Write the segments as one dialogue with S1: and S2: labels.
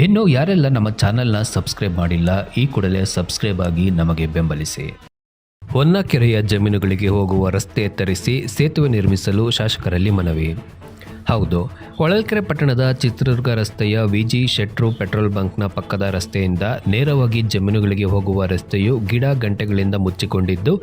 S1: ಇನ್ನು ಯಾರೆಲ್ಲ ನಮ್ಮ ಚಾನೆಲ್ನ ಸಬ್ಸ್ಕ್ರೈಬ್ ಮಾಡಿಲ್ಲ, ಈ ಕೂಡಲೇ ಸಬ್ಸ್ಕ್ರೈಬ್ ಆಗಿ ನಮಗೆ ಬೆಂಬಲಿಸಿ. ಹೊನ್ನಕೆರೆಯ ಜಮೀನುಗಳಿಗೆ ಹೋಗುವ ರಸ್ತೆ ಎತ್ತರಿಸಿ ಸೇತುವೆ ನಿರ್ಮಿಸಲು ಶಾಸಕರಲ್ಲಿ ಮನವಿ. ಹೌದು, ಹೊಳಲ್ಕೆರೆ ಪಟ್ಟಣದ ಚಿತ್ರದುರ್ಗ ರಸ್ತೆಯ ವಿಜಿ ಶೆಟ್ರು ಪೆಟ್ರೋಲ್ ಬಂಕ್ನ ಪಕ್ಕದ ರಸ್ತೆಯಿಂದ ನೇರವಾಗಿ ಜಮೀನುಗಳಿಗೆ ಹೋಗುವ ರಸ್ತೆಯು ಗಿಡ ಗಂಟೆಗಳಿಂದ ಮುಚ್ಚಿಕೊಂಡಿದ್ದು,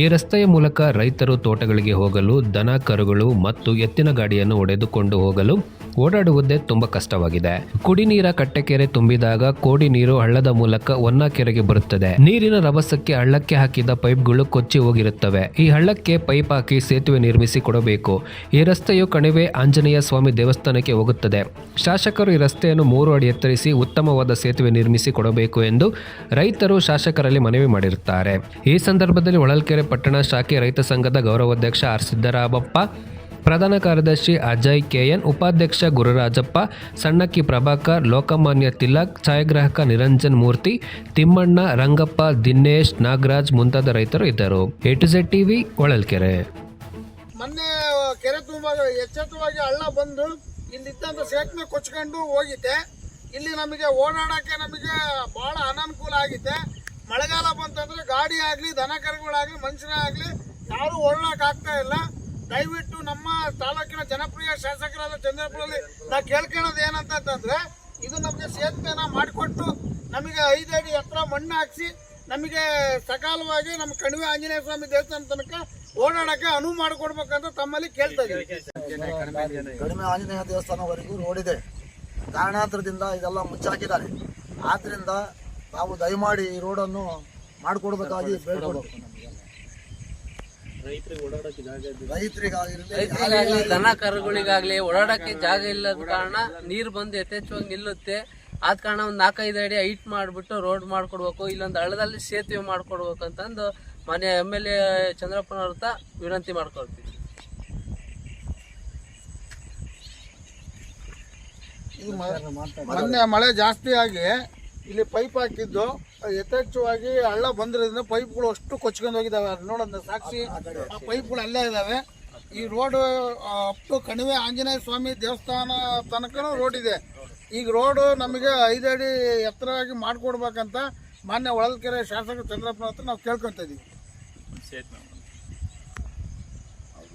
S1: ಈ ರಸ್ತೆಯ ಮೂಲಕ ರೈತರು ತೋಟಗಳಿಗೆ ಹೋಗಲು, ದನ, ಕರುಗಳು ಮತ್ತು ಎತ್ತಿನ ಗಾಡಿಯನ್ನು ಒಡೆದುಕೊಂಡು ಹೋಗಲು ಓಡಾಡುವುದೇ ತುಂಬಾ ಕಷ್ಟವಾಗಿದೆ. ಕುಡಿ ನೀರ ಕಟ್ಟೆಕೆರೆ ತುಂಬಿದಾಗ ಕೋಡಿ ನೀರು ಹಳ್ಳದ ಮೂಲಕ ಹೊನ್ನಕೆರೆಗೆ ಬರುತ್ತದೆ. ನೀರಿನ ರಭಸಕ್ಕೆ ಹಳ್ಳಕ್ಕೆ ಹಾಕಿದ ಪೈಪ್ಗಳು ಕೊಚ್ಚಿ ಹೋಗಿರುತ್ತವೆ. ಈ ಹಳ್ಳಕ್ಕೆ ಪೈಪ್ ಹಾಕಿ ಸೇತುವೆ ನಿರ್ಮಿಸಿ ಕೊಡಬೇಕು. ಈ ರಸ್ತೆಯು ಕಣಿವೆ ಆಂಜನೇಯ ಸ್ವಾಮಿ ದೇವಸ್ಥಾನಕ್ಕೆ ಹೋಗುತ್ತದೆ. ಶಾಸಕರು ಈ ರಸ್ತೆಯನ್ನು ಮೂರು ಅಡಿ ಎತ್ತರಿಸಿ ಉತ್ತಮವಾದ ಸೇತುವೆ ನಿರ್ಮಿಸಿ ಕೊಡಬೇಕು ಎಂದು ರೈತರು ಶಾಸಕರಲ್ಲಿ ಮನವಿ ಮಾಡಿರುತ್ತಾರೆ. ಈ ಸಂದರ್ಭದಲ್ಲಿ ಹೊಳಲ್ಕೆರೆ ಪಟ್ಟಣ ಶಾಖೆ ರೈತ ಸಂಘದ ಗೌರವಾಧ್ಯಕ್ಷ ಆರ್ ಸಿದ್ದರಾಮಪ್ಪ ಪ್ರಧಾನ ಕಾರ್ಯದರ್ಶಿ ಅಜಯ್ ಕೆಎನ್, ಉಪಾಧ್ಯಕ್ಷ ಗುರುರಾಜಪ್ಪ, ಸಣ್ಣಕ್ಕಿ ಪ್ರಭಾಕರ್, ಲೋಕಮಾನ್ಯ ತಿಲಕ್, ಛಾಯಾಗ್ರಾಹಕ ನಿರಂಜನ್ ಮೂರ್ತಿ, ತಿಮ್ಮಣ್ಣ, ರಂಗಪ್ಪ, ದಿನೇಶ್, ನಾಗರಾಜ್ ಮುಂತಾದ ರೈತರು ಇದ್ದರು. A to Z TV, Holalkere.
S2: ಮೊನ್ನೆ ಕೆರೆ ತುಂಬ ಎಚ್ಚೆತ್ತವಾಗಿ ಹಳ್ಳ ಬಂದು ಇಲ್ಲಿದ್ದಂಥ ಸೇತುವೆ ಕೊಚ್ಕೊಂಡು ಹೋಗಿದೆ ಇಲ್ಲಿ ನಮಗೆ ಓಡಾಡಕ್ಕೆ ನಮಗೆ ಬಹಳ ಅನಾನುಕೂಲ ಆಗಿದೆ ಮಳೆಗಾಲ ಬಂತಂದ್ರೆ ಗಾಡಿ ಆಗಲಿ, ದನ ಕರುಗಳಾಗಲಿ ಮನುಷ್ಯರೇ ಆಗಲಿ ಯಾರು ಓಡಾಡೋಕ್ಕಾಗ್ತಾ ಆಗ್ತಾ ಇಲ್ಲ. ದಯವಿಟ್ಟು ನಮ್ಮ ತಾಲೂಕಿನ ಜನಪ್ರಿಯ ಶಾಸಕರಾದ ಚಂದ್ರಪುರಲ್ಲಿ ನಾ ಕೇಳ್ಕೊಳ್ಳೋದು ಏನಂತಂದ್ರೆ ಇದು ನಮಗೆ ಸೇತುವೆನ ಮಾಡಿಕೊಟ್ಟು ನಮಗೆ ಐದು ಅಡಿ ಎತ್ತರ ಮಣ್ಣು ಹಾಕ್ಸಿ, ನಮಗೆ ಸಕಾಲವಾಗಿ ನಮ್ಮ ಕಣಿವೆ ಆಂಜನೇಯ ಸ್ವಾಮಿ ದೇವಸ್ಥಾನ ತನಕ ಓಡಾಡಕ್ಕೆ ಅನುವು ಮಾಡಿಕೊಡ್ಬೇಕಂತ ತಮ್ಮಲ್ಲಿ ಕೇಳ್ತಾ ಇದ್ದೀವಿ.
S3: ಕಡಿಮೆ ಆಂಜನೇಯ ದೇವಸ್ಥಾನವರೆಗೂ ನೋಡಿದೆ ಕಾರಣಾಂತರದಿಂದ ಇದೆಲ್ಲ ಮುಚ್ಚಾಕಿದ್ದಾರೆ. ಆದ್ರಿಂದ ತಾವು ದಯಮಾಡಿ ಈ ರೋಡನ್ನು ಮಾಡಿಕೊಡ್ಬೇಕಾಗಿ ಬೇಡ
S4: ರೈತರಿಗಾಗ್ಲಿ ದನ ಕರುಗಳಿಗಾಗ್ಲಿ ಓಡಾಡಕ್ಕೆ ಜಾಗ ಇಲ್ಲದ ಕಾರಣ ನೀರ್ ಬಂದು ಯಥೇಚ್ಛವಾಗಿ ನಿಲ್ಲುತ್ತೆ. ಆದ ಕಾರಣ ಒಂದ್ ನಾಲ್ಕೈದು ಅಡಿ ಹೈಟ್ ಮಾಡ್ಬಿಟ್ಟು ರೋಡ್ ಮಾಡ್ಕೊಡ್ಬೇಕು ಇಲ್ಲೊಂದು ಹಳ್ಳದಲ್ಲಿ ಸೇತುವೆ ಮಾಡ್ಕೊಡ್ಬೇಕು ಅಂತಂದು ಮನೆ ಎಂ ಎಲ್ ಎ ಚಂದ್ರಪ್ಪನವ್ರ ಹತ್ರ ವಿನಂತಿ ಮಾಡ್ಕೊಳ್ತೀವಿ.
S2: ಮೊನ್ನೆ ಮಳೆ ಜಾಸ್ತಿ ಆಗಿ ಇಲ್ಲಿ ಪೈಪ್ ಹಾಕಿದ್ದು ಯಥೇಚ್ಛವಾಗಿ ಹಳ್ಳ ಬಂದಿರೋದ್ರಿಂದ ಪೈಪ್ಗಳು ಅಷ್ಟು ಕೊಚ್ಕೊಂಡು ಹೋಗಿದಾವೆ. ಅದು ನೋಡೋದು ಸಾಕ್ಷಿ ಆ ಪೈಪ್ಗಳು ಅಲ್ಲೇ ಇದಾವೆ. ಈ ರೋಡ್ ಅಪ್ ಟು ಕಣಿವೆ ಆಂಜನೇಯ ಸ್ವಾಮಿ ದೇವಸ್ಥಾನ ತನಕನೂ ರೋಡ್ ಇದೆ. ಈಗ ರೋಡ್ ನಮಗೆ ಐದು ಅಡಿ ಎತ್ತರವಾಗಿ ಮಾಡಿಕೊಡ್ಬೇಕಂತ ಮಾನ್ಯ ಹೊಳಲ್ಕೆರೆ ಶಾಸಕ ಚಂದ್ರಪ್ಪನ ಹತ್ರ ನಾವು ಕೇಳ್ಕೊಂತ ಇದೀವಿ.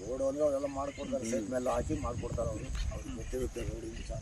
S3: ರೋಡ್ ಅಂದ್ರೆ ಅವರೆಲ್ಲ ಮಾಡ್ಕೊಡ್ತಾರೆ ಮೇಲೆ ಹಾಕಿ ಮಾಡ್ಕೊಡ್ತಾರೆ ಅವರು. ಅವ್ರಿಗೆ ಗೊತ್ತಿರುತ್ತೆ ರೋಡಿನ ವಿಚಾರ